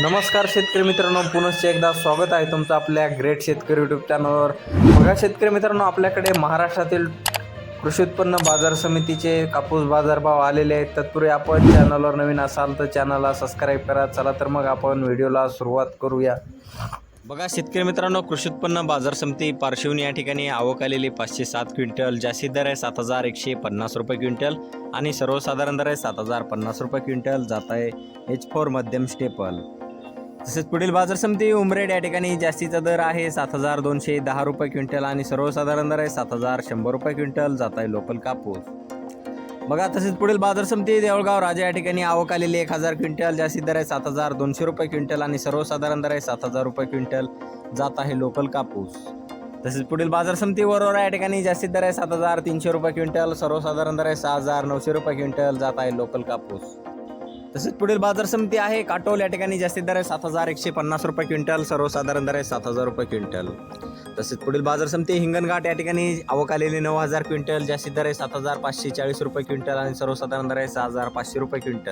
नमस्कार शेतकरी मित्रांनो पुनश्च एकदा स्वागत आहे तुमचं आपल्या ग्रेट शेतकरी यूट्यूब चॅनलवर बघा शेतकरी मित्रांनो आपल्याकडे महाराष्ट्रातील कृषी उत्पन्न बाजार समितीचे कापूस बाजारभाव आलेले आहेत. तत्पूर्वी आपण चॅनलवर नवीन असाल तर चॅनलला सबस्क्राईब करा. चला तर मग आपण व्हिडिओला सुरुवात करूया. बघा शेतकरी मित्रांनो कृषी उत्पन्न बाजार समिती पार्श्वनी या ठिकाणी आवक आलेली पाचशे सात क्विंटल जास्तीत दर आहे सात हजार एकशे पन्नास रुपये क्विंटल आणि सर्वसाधारण दर आहे सात हजार पन्नास रुपये क्विंटल. जात आहे एच फोर मध्यम स्टेपल तसेच पुढील बाजार समिती उमरेड या ठिकाणी जास्तीचा दर आहे. सात हजार दोनशे दहा रुपये क्विंटल आणि सर्वसाधारण दर आहे. सात हजार शंभर रुपये क्विंटल जात आहे लोकल कापूस. बघा तसेच पुढील बाजार समिती देवळगाव राजा या ठिकाणी आवक आलेली एक हजार क्विंटल जास्तीत दर आहे. सात हजार दोनशे रुपये क्विंटल आणि सर्वसाधारण दर आहे. सात हजार रुपये क्विंटल जात आहे लोकल कापूस. तसेच पुढील बाजार समिती वरोरा या ठिकाणी जास्तीत दर आहे. सात हजार तीनशे रुपये क्विंटल सर्वसाधारण दर आहे. सहा हजार नऊशे रुपये क्विंटल जात आहे लोकल कापूस. तसेच पुढील बाजार समिती आहे. काटोल या ठिकाणी जास्तीत दर आहे. सात हजार एकशे पन्नास रुपये क्विंटल. सर्वसाधारण दर आहे सात हजार रुपये क्विंटल. तसेच पुढील बाजार समिती हिंगणघाट या ठिकाणी आवक आलेली नऊ हजार क्विंटल. जास्तीत दर आहे सात हजार पाचशे चाळीस रुपये क्विंटल आणि सर्वसाधारण दर आहे सहा हजार पाचशे रुपये क्विंटल.